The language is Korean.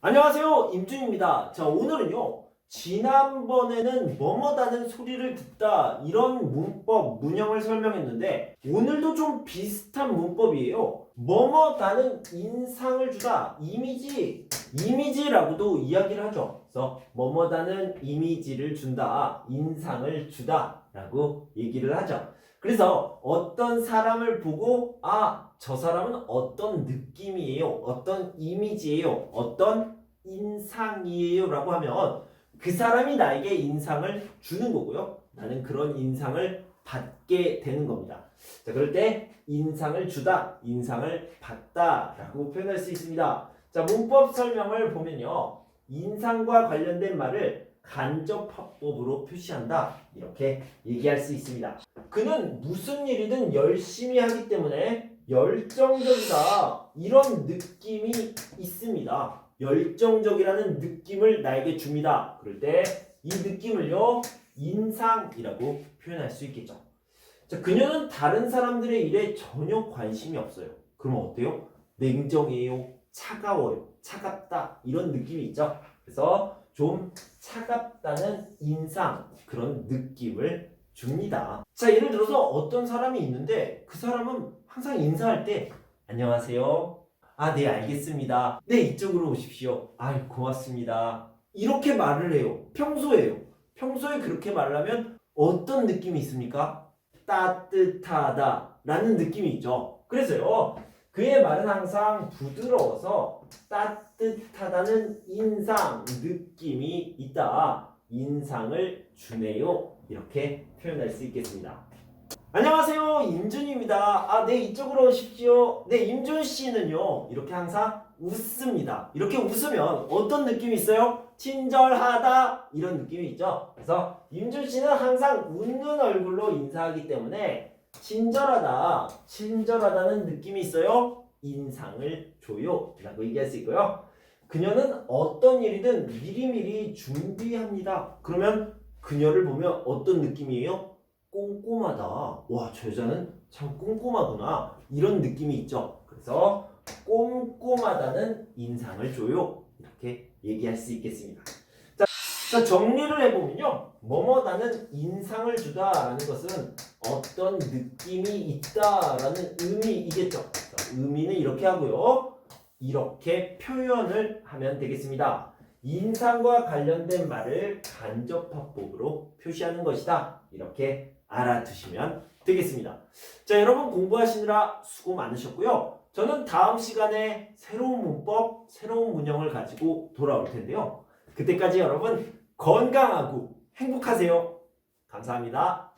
안녕하세요 임준입니다. 자 오늘은요 지난번에는 뭐뭐다는 소리를 듣다 이런 문법 문형을 설명했는데 오늘도 좀 비슷한 문법이에요. 뭐뭐다는 인상을 주다 이미지 이미지라고도 이야기를 하죠. 그래서 뭐뭐다는 이미지를 준다 인상을 주다 라고 얘기를 하죠 그래서 어떤 사람을 보고 아 저 사람은 어떤 느낌이에요 어떤 이미지예요 어떤 인상이에요 라고 하면 그 사람이 나에게 인상을 주는 거고요. 나는 그런 인상을 받게 되는 겁니다. 자, 그럴 때 인상을 주다, 인상을 받다 라고 표현할 수 있습니다. 자, 문법 설명을 보면요. 인상과 관련된 말을 간접 화법으로 표시한다. 이렇게 얘기할 수 있습니다. 그는 무슨 일이든 열심히 하기 때문에 열정적이다. 이런 느낌이 있습니다. 열정적이라는 느낌을 나에게 줍니다. 그럴 때 이 느낌을요 인상이라고 표현할 수 있겠죠. 자, 그녀는 다른 사람들의 일에 전혀 관심이 없어요. 그럼 어때요? 냉정해요, 차가워요, 차갑다 이런 느낌이 있죠. 그래서 좀 차갑다는 인상 그런 느낌을 줍니다. 자, 예를 들어서 어떤 사람이 있는데 그 사람은 항상 인사할 때 안녕하세요. 아, 네, 알겠습니다. 네, 이쪽으로 오십시오. 아유, 고맙습니다. 이렇게 말을 해요. 평소에요. 평소에 그렇게 말을 하면 어떤 느낌이 있습니까? 따뜻하다 라는 느낌이 있죠. 그래서요, 그의 말은 항상 부드러워서 따뜻하다는 인상, 느낌이 있다. 인상을 주네요. 이렇게 표현할 수 있겠습니다. 안녕하세요. 임준입니다. 아 네 이쪽으로 오십시오. 네 임준 씨는요 이렇게 항상 웃습니다. 이렇게 웃으면 어떤 느낌이 있어요? 친절하다. 이런 느낌이 있죠. 그래서 임준 씨는 항상 웃는 얼굴로 인사하기 때문에 친절하다 친절하다는 느낌이 있어요 인상을 줘요 라고 얘기할 수 있고요 그녀는 어떤 일이든 미리미리 준비합니다 그러면 그녀를 보면 어떤 느낌이에요 꼼꼼하다. 와, 저 여자는 참 꼼꼼하구나. 이런 느낌이 있죠. 그래서 꼼꼼하다는 인상을 줘요. 이렇게 얘기할 수 있겠습니다. 자, 자 정리를 해보면요. 뭐뭐다는 인상을 주다라는 것은 어떤 느낌이 있다라는 의미이겠죠. 자, 의미는 이렇게 하고요. 이렇게 표현을 하면 되겠습니다. 인상과 관련된 말을 간접화법으로 표시하는 것이다. 이렇게 알아두시면 되겠습니다. 자, 여러분 공부하시느라 수고 많으셨고요. 저는 다음 시간에 새로운 문법, 새로운 문형을 가지고 돌아올 텐데요. 그때까지 여러분 건강하고 행복하세요. 감사합니다.